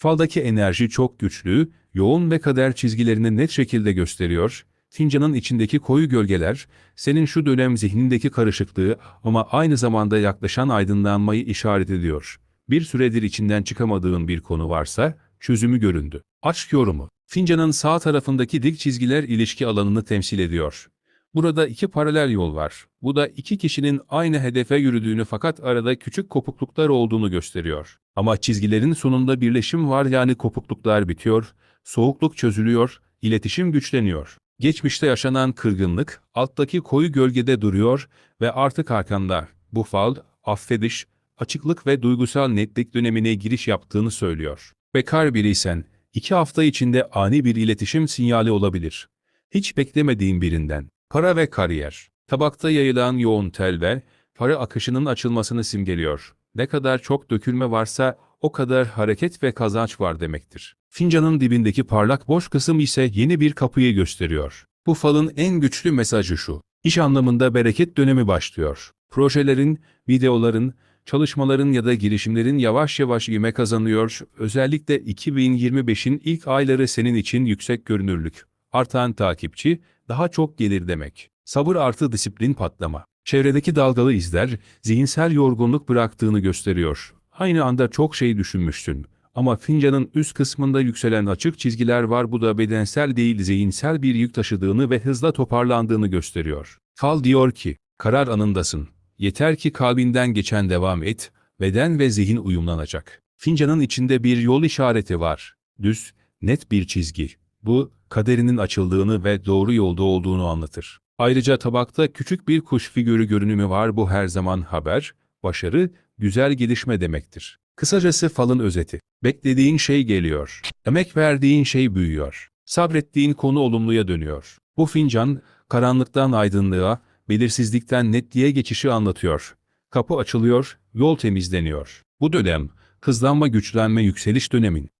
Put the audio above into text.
Faldaki enerji çok güçlü, yoğun ve kader çizgilerini net şekilde gösteriyor. Fincanın içindeki koyu gölgeler, senin şu dönem zihnindeki karışıklığı ama aynı zamanda yaklaşan aydınlanmayı işaret ediyor. Bir süredir içinden çıkamadığın bir konu varsa, çözümü göründü. Aşk yorumu. Fincanın sağ tarafındaki dik çizgiler ilişki alanını temsil ediyor. Burada iki paralel yol var. Bu da iki kişinin aynı hedefe yürüdüğünü fakat arada küçük kopukluklar olduğunu gösteriyor. Ama çizgilerin sonunda birleşim var yani kopukluklar bitiyor, soğukluk çözülüyor, iletişim güçleniyor. Geçmişte yaşanan kırgınlık alttaki koyu gölgede duruyor ve artık arkanda. Bu fal, affediş, açıklık ve duygusal netlik dönemine giriş yaptığını söylüyor. Bekar biriysen, iki hafta içinde ani bir iletişim sinyali olabilir. Hiç beklemediğin birinden. Para ve kariyer. Tabakta yayılan yoğun tel ve para akışının açılmasını simgeliyor. Ne kadar çok dökülme varsa o kadar hareket ve kazanç var demektir. Fincanın dibindeki parlak boş kısım ise yeni bir kapıyı gösteriyor. Bu falın en güçlü mesajı şu. İş anlamında bereket dönemi başlıyor. Projelerin, videoların, çalışmaların ya da girişimlerin yavaş yavaş ivme kazanıyor. Özellikle 2025'in ilk ayları senin için yüksek görünürlük, artan takipçi, daha çok gelir demek. Sabır artı disiplin patlama. Çevredeki dalgalı izler, zihinsel yorgunluk bıraktığını gösteriyor. Aynı anda çok şey düşünmüşsün. Ama fincanın üst kısmında yükselen açık çizgiler var bu da bedensel değil zihinsel bir yük taşıdığını ve hızla toparlandığını gösteriyor. Fal diyor ki, karar anındasın. Yeter ki kalbinden geçen devam et, beden ve zihin uyumlanacak. Fincanın içinde bir yol işareti var. Düz, net bir çizgi. Bu, kaderinin açıldığını ve doğru yolda olduğunu anlatır. Ayrıca tabakta küçük bir kuş figürü görünümü var bu her zaman haber, başarı, güzel gelişme demektir. Kısacası falın özeti. Beklediğin şey geliyor. Emek verdiğin şey büyüyor. Sabrettiğin konu olumluya dönüyor. Bu fincan, karanlıktan aydınlığa, belirsizlikten netliğe geçişi anlatıyor. Kapı açılıyor, yol temizleniyor. Bu dönem, hızlanma güçlenme yükseliş dönemin.